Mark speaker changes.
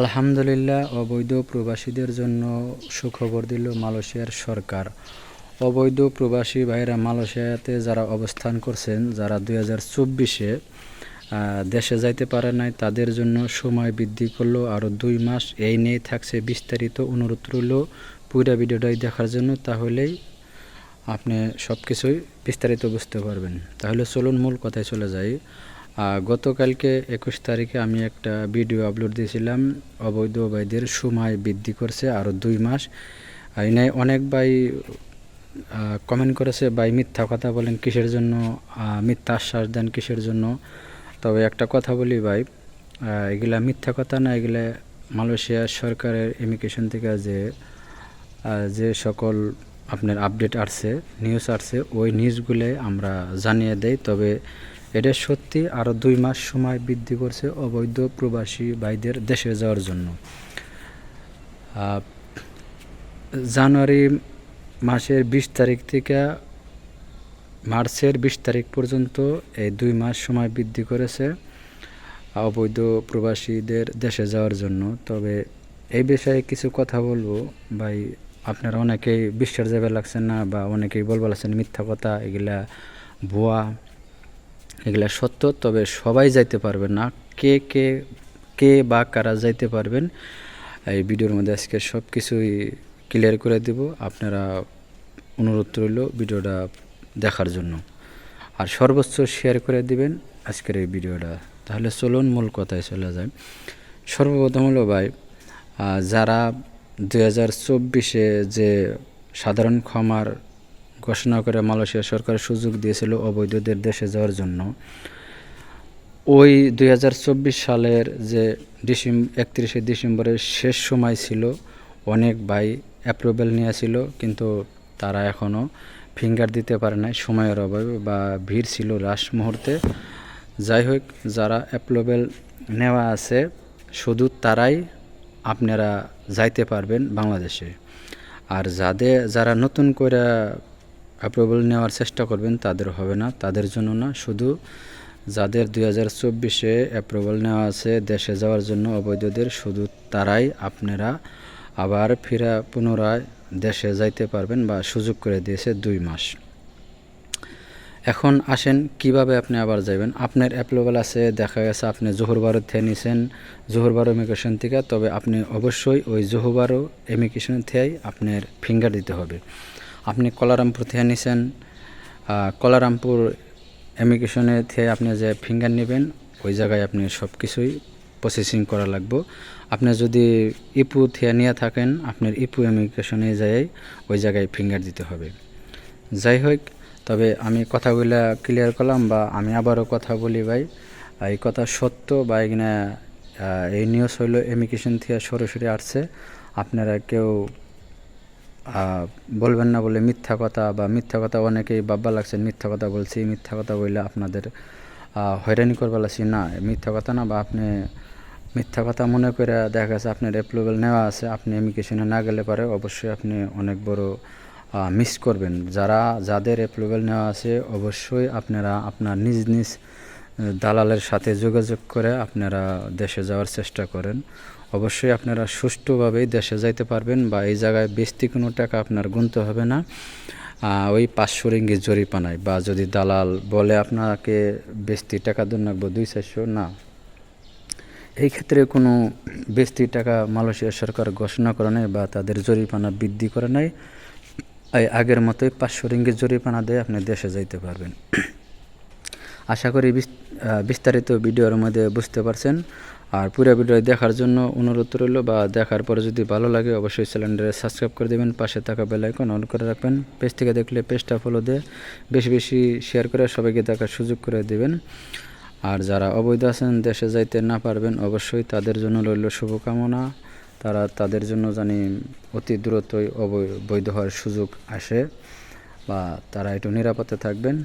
Speaker 1: আলহামদুলিল্লাহ, অবৈধ প্রবাসীদের জন্য সুখবর দিল মালয়েশিয়ার সরকার। অবৈধ প্রবাসী ভাইরা মালয়েশিয়াতে যারা অবস্থান করছেন, যারা দুই হাজার চব্বিশে দেশে যাইতে পারে নাই, তাদের জন্য সময় বৃদ্ধি করল আরও দুই মাস। এই নিয়ে থাকছে বিস্তারিত অনুরোধ রইল। পুরা ভিডিওটাই দেখার জন্য তাহলেই আপনি সব কিছুই বিস্তারিত বুঝতে পারবেন। তাহলে চলুন, মূল কথায় চলে যাই। গতকালকে একুশ তারিখে আমি একটা ভিডিও আপলোড দিয়েছিলাম। অবৈধ ভাইদের সময় বৃদ্ধি করছে আরও দুই মাস। এই অনেক ভাই কমেন্ট করেছে, ভাই, মিথ্যা কথা বলেন কিসের জন্য? মিথ্যা আশ্বাস দেন কিসের জন্য? তবে একটা কথা বলি ভাই এগুলা মিথ্যা কথা না, এগুলা মালয়েশিয়া সরকারের ইমিগ্রেশন থেকে যে যে সকল আপনার আপডেট আসছে নিউজ আসছে, ওই নিউজগুলো আমরা জানিয়ে দেই। তবে এটা সত্যি আরও দুই মাস সময় বৃদ্ধি করছে অবৈধ প্রবাসী ভাইদের দেশে যাওয়ার জন্য। জানুয়ারি মাসের বিশ তারিখ থেকে মার্চের বিশ তারিখ পর্যন্ত এই দুই মাস সময় বৃদ্ধি করেছে অবৈধ প্রবাসীদের দেশে যাওয়ার জন্য। তবে এই বিষয়ে কিছু কথা বলব। ভাই, আপনারা অনেকেই বিশ্বাস যাবে লাগছেন না বা অনেকেই বলব লাগছেন মিথ্যা কথা, এগুলা ভুয়া। এগুলা সত্য, তবে সবাই যাইতে পারবে না। কে কে কে বা কারা যাইতে পারবেন, এই ভিডিওর মধ্যে আজকে সব কিছুই ক্লিয়ার করে দেব। আপনারা অনুরোধ রইল ভিডিওটা দেখার জন্য। আর সর্বোচ্চ শেয়ার করে দিবেন আজকের এই ভিডিওটা। তাহলে চলুন মূল কথায় চলে যায় সর্বপ্রথম হলো ভাই যারা দু হাজার চব্বিশে যে সাধারণ ক্ষমার ঘোষণা করে মালয়েশিয়া সরকার সুযোগ দিয়েছিল অবৈধদের দেশে যাওয়ার জন্য। ওই দু হাজার চব্বিশ সালের যে ডিসেম্বর একত্রিশে ডিসেম্বরের শেষ সময় ছিল, অনেক ভাই অ্যাপ্রুভেল নিয়েছিল, কিন্তু তারা এখনও ফিঙ্গার দিতে পারে নাই, সময়ের অভাবে বা ভিড় ছিল লাস্ট মুহূর্তে। যাই হোক, যারা অ্যাপ্রুভেল নেওয়া আছে, শুধু তারাই আপনারা যাইতে পারবেন বাংলাদেশে। আর যাদের যারা নতুন করে অ্যাপ্রুভাল নেওয়ার চেষ্টা করবেন, তাদের হবে না। তাদের জন্য না, শুধু যাদের দুই হাজার চব্বিশে অ্যাপ্রুভাল নেওয়া আছে দেশে যাওয়ার জন্য অবৈধদের, শুধু তারাই আপনারা আবার ফিরা পুনরায় দেশে যাইতে পারবেন বা সুযোগ করে দিয়েছে দুই মাস। এখন আসেন, কীভাবে আপনি আবার যাবেন আপনার অ্যাপ্রুভাল আছে, দেখা গেছে আপনি জোহরবারো থেকে নিছেন জোহরবারো ইমিগ্রেশন থেকে, তবে আপনি অবশ্যই ওই জোহরবারো ইমিগ্রেশন থেকেই আপনার ফিঙ্গার দিতে হবে। আপনি কলারামপুর থেকে নিছেন কলারামপুর ইমিগ্রেশনে থেকে আপনি যে ফিঙ্গার নেবেন, ওই জায়গায় আপনি সব কিছুই প্রসেসিং করা লাগবে। আপনি যদি ইপু থেকে নিয়ে থাকেন, আপনার ইপু ইমিগ্রেশনে যাই, ওই জায়গায় ফিঙ্গার দিতে হবে। যাই হোক, তবে আমি কথাগুলো ক্লিয়ার করলাম বা আমি আবারও কথা বলি ভাই এই কথা সত্য বা এখানে এই নিউজ হইল ইমিগ্রেশন থেকে সরাসরি আসছে। আপনারা কেউ বলবেন না বলে মিথ্যা কথা বা মিথ্যা কথা অনেকেই বাব্বা লাগছেন মিথ্যা কথা বলছি, মিথ্যা কথা বললে আপনাদের হয়রানি করবা লাগছি। না, মিথ্যা কথা না বা আপনি মিথ্যা কথা মনে করে দেখা গেছে আপনার অ্যাপ্রুভাল নেওয়া আছে, আপনি ইমিগ্রেশনে না গেলে পারে অবশ্যই আপনি অনেক বড় মিস করবেন। যারা, যাদের অ্যাপ্রুভাল নেওয়া আছে, অবশ্যই আপনারা আপনার নিজ নিজ দালালের সাথে যোগাযোগ করে আপনারা দেশে যাওয়ার চেষ্টা করেন। অবশ্যই আপনারা সুষ্ঠুভাবেই দেশে যাইতে পারবেন বা এই জায়গায় বেশি কোনো টাকা আপনার গুনতে হবে না। ওই পাঁচশো রিঙ্গি জরিপানায় বা যদি দালাল বলে আপনাকে বেশি টাকা দেন রাখব দুই চারশো, না। এই ক্ষেত্রে কোনো বেশি টাকা মালয়েশিয়া সরকার ঘোষণা করে নাই বা তাদের জরিপানা বৃদ্ধি করে নাই। আগের মতোই পাঁচশো রিঙ্গিত জরিপানা দিয়ে আপনি দেশে যাইতে পারবেন। আশা করি বিস্তারিত ভিডিওর মধ্যে বুঝতে পারছেন। আর পুরো ভিডিও দেখার জন্য অনুরোধ রইল বা দেখার পরে যদি ভালো লাগে অবশ্যই চ্যানেলটা সাবস্ক্রাইব করে দেবেন, পাশে থাকা বেল আইকন অন করে রাখবেন। পেজ থেকে দেখলে পেজটা ফলো দিয়ে বেশি বেশি শেয়ার করে সবাইকে দেখার সুযোগ করে দেবেন। আর যারা অবৈধ আছেন, দেশে যাইতে না পারবেন অবশ্যই তাদের জন্য রইল শুভকামনা। তারা তাদের জন্য জানি অতি দ্রুতই অবৈ- বৈধ হওয়ার সুযোগ আসে বা তারা একটু নিরাপদে থাকবেন।